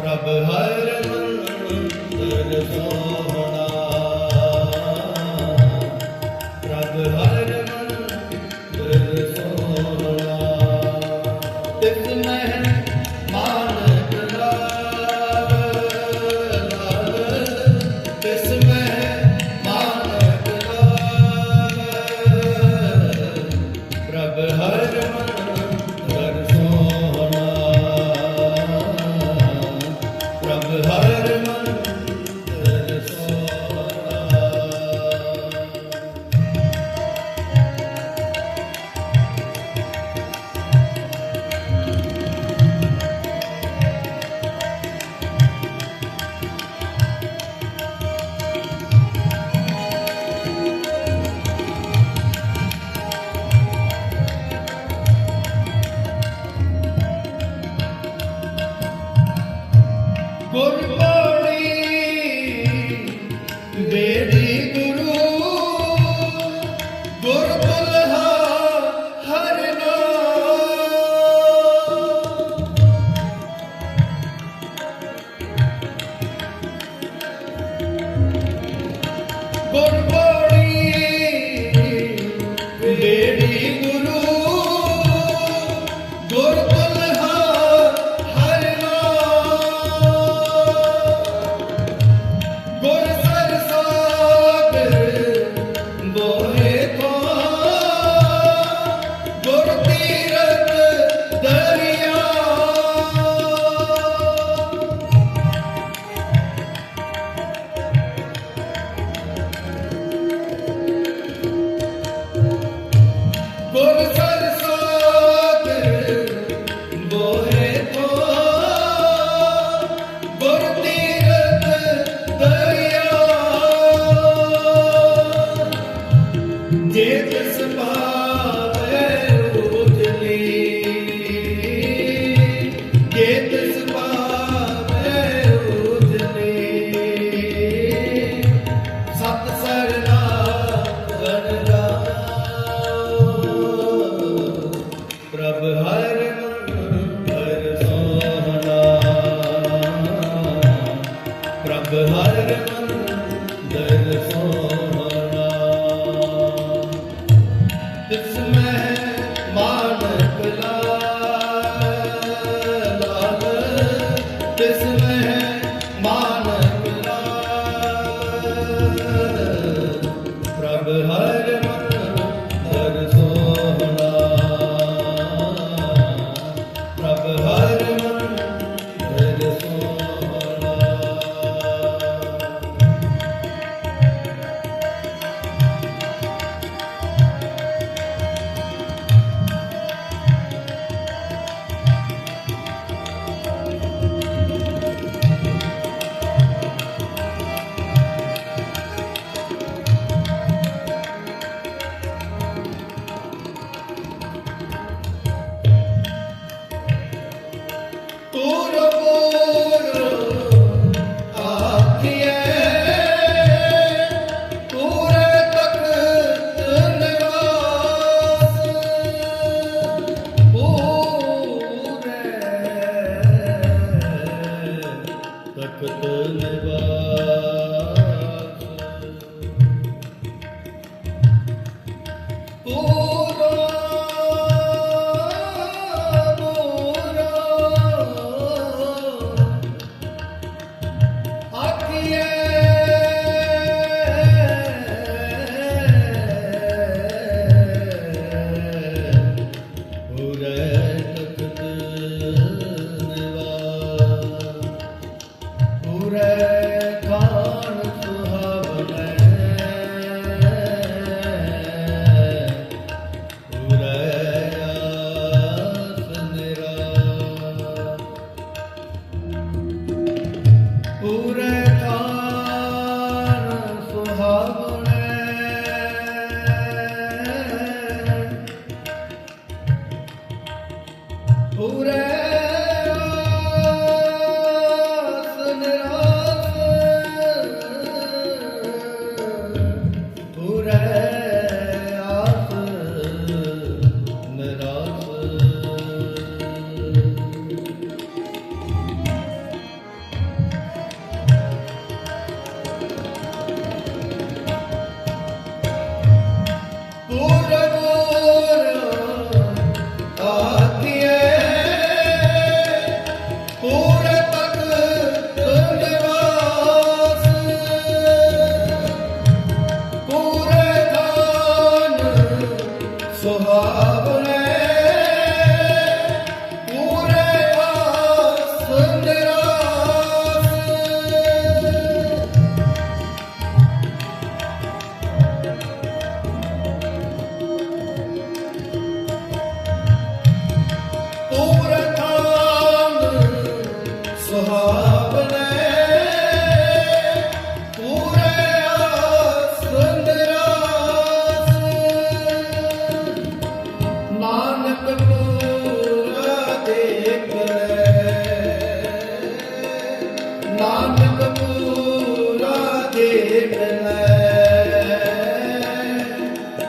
ਪ੍ਰਭ ਹਰ ਮੰਦਰ ਸੋਹਣਾ। ਪ੍ਰਭ ਹਰ ਮੰਦਰ ਸੋਹਣਾ। Por